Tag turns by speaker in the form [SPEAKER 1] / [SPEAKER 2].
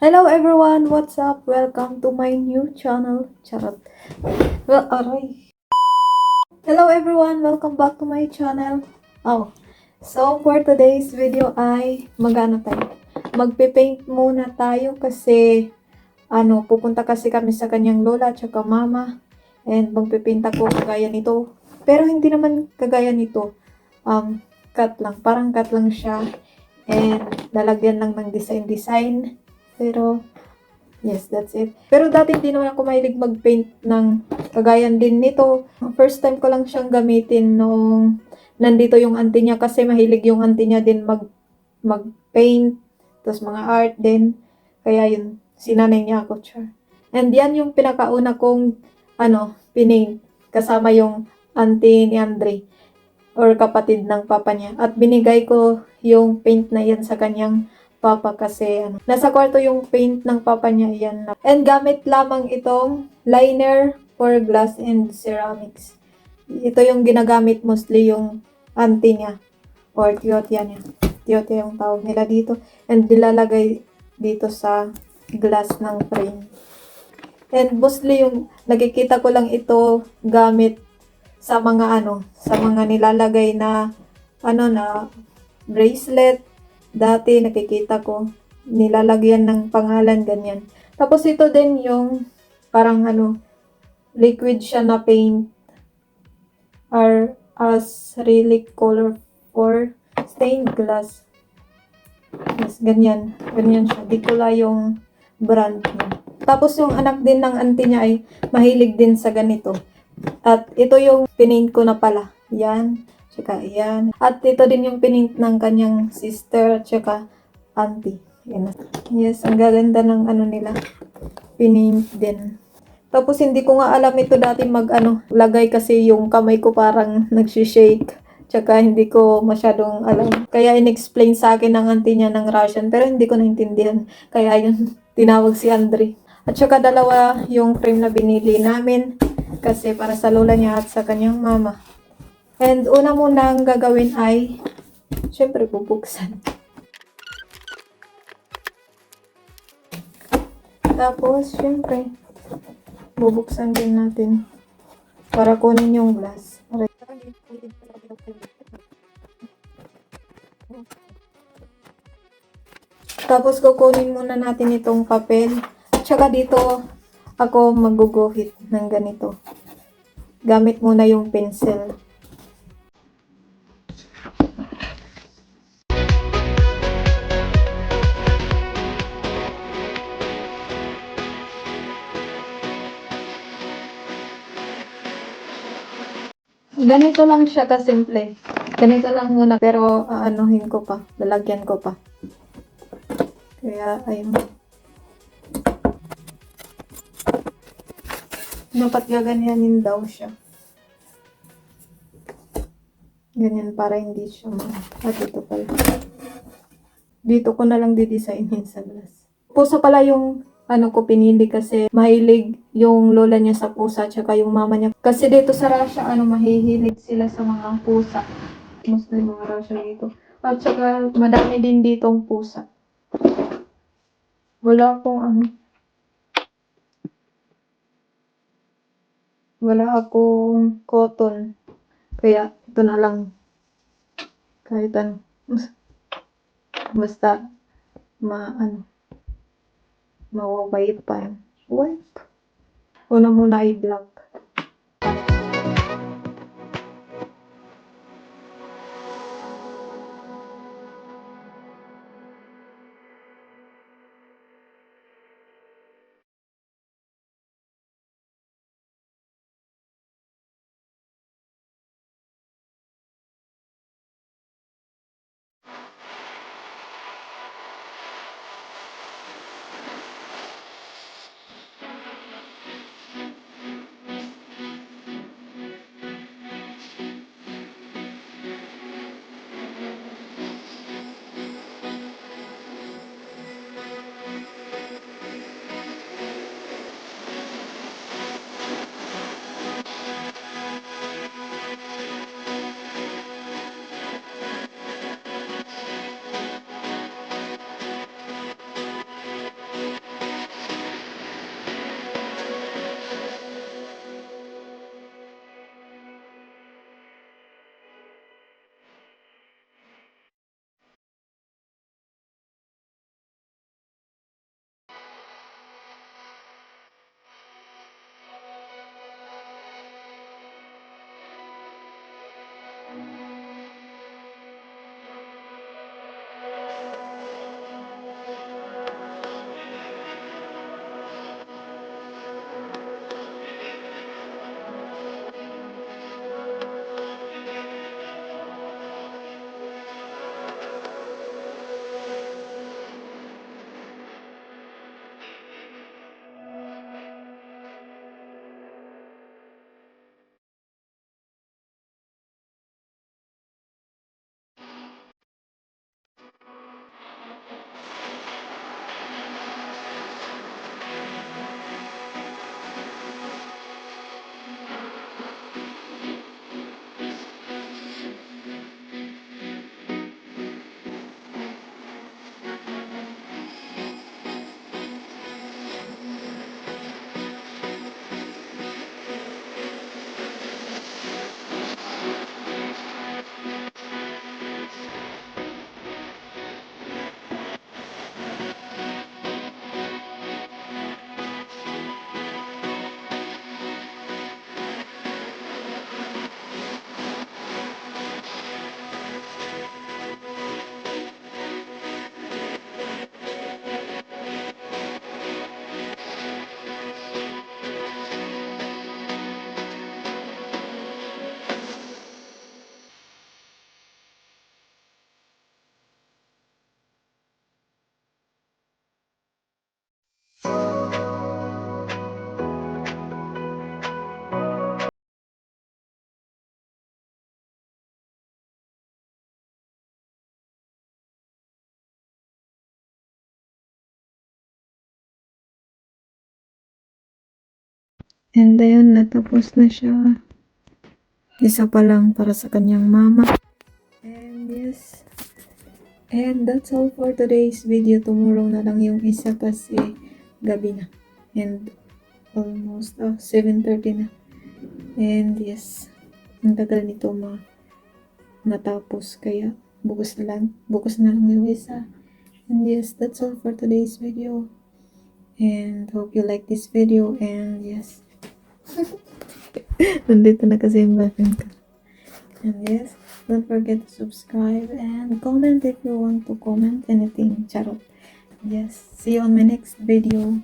[SPEAKER 1] Hello everyone! What's up? Welcome to my new channel. Charot. Well, aray. Hello everyone! Welcome back to my channel. Oh, so for today's video ay magano tayo? Magpe-paint muna tayo kasi ano, pupunta kasi kami sa kanyang lola at saka mama and magpe-paint ako kagaya nito. Pero hindi naman kagaya nito. Um, cut lang. Parang cut lang siya. And lalagyan lang ng design-design. Pero, yes, that's it. Pero dati hindi naman ako mahilig mag-paint ng kagayan din nito. First time ko lang siyang gamitin nung nandito yung auntie niya kasi mahilig yung auntie niya din mag mag-paint. Tapos mga art din. Kaya yun, sinanay niya ako, char. And yan yung pinakauna kong, ano, pinaint. Kasama yung auntie ni Andre or kapatid ng papa niya. At binigay ko yung paint na yan sa kanyang papa kasi ano, nasa kwarto yung paint ng papa niya yan. And gamit lamang itong liner for glass and ceramics. Ito yung ginagamit mostly yung auntie niya or tiyotya niya. Tiyotya yung tawag nila dito. And nilalagay dito sa glass ng frame. And mostly yung nakikita ko lang ito gamit sa mga ano, sa mga nilalagay na ano na bracelet. Dati nakikita ko nilalagyan ng pangalan ganyan. Tapos ito din yung parang ano liquid siya na paint are as really color for stained glass. Yes, ganyan. Ganyan siya. Di ko la yung brand niya. Tapos yung anak din ng auntie niya ay mahilig din sa ganito. At ito yung pinaint ko na pala. Yan. Tsaka yan. At ito din yung pinaint ng kanyang sister. Tsaka auntie. Yan. Yes, ang gaganda ng ano nila. Pinaint din. Tapos hindi ko nga alam ito dati mag ano, lagay kasi yung kamay ko parang nagsishake. Tsaka hindi ko masyadong alam. Kaya in-explain sa akin ng auntie niya ng Russian pero hindi ko naintindihan. Kaya yun, tinawag si Andre. At saka dalawa yung frame na binili namin kasi para sa lola niya at sa kanyang mama. And una muna ang gagawin ay syempre bubuksan. Tapos syempre bubuksan din natin para kunin yung glass. Aray. Tapos kukunin muna natin itong papel. Tsaka dito ako maguguhit ng ganito. Gamit muna yung pencil. Ganito lang siya kasimple. Ganito lang muna pero aanuhin ko pa. Lalagyan ko pa. Kaya ayun. Dapat gaganyanin daw siya. Ganyan para hindi siya ma... At ito pala. Dito ko na lang didesignin sa glass. Pusa pala yung ano ko pinili kasi mahilig yung lola niya sa pusa tsaka yung mama niya. Kasi dito sa Russia, ano, mahihilig sila sa mga pusa. Muslim mga Russia dito. At saka madami din ditong pusa. Wala akong ano. Wala akong cotton. Kaya ito na lang. Kahit ano. Basta ma ano mawawait pa. Wipe. Una muna i-block. And ayun, natapos na siya. Isa pa lang para sa kanyang mama. And yes. And that's all for today's video. Tomorrow na lang yung isa kasi gabi na. And almost ah, 7.30 na. And yes, ang tagal nito ma matapos kaya bukas na lang, bukas na lang yung isa. And yes, that's all for today's video. And hope you like this video. And yes, nandito na kasi yung boyfriend ko. And yes, don't forget to subscribe and comment if you want to comment anything. Charot. Yes, see you on my next video.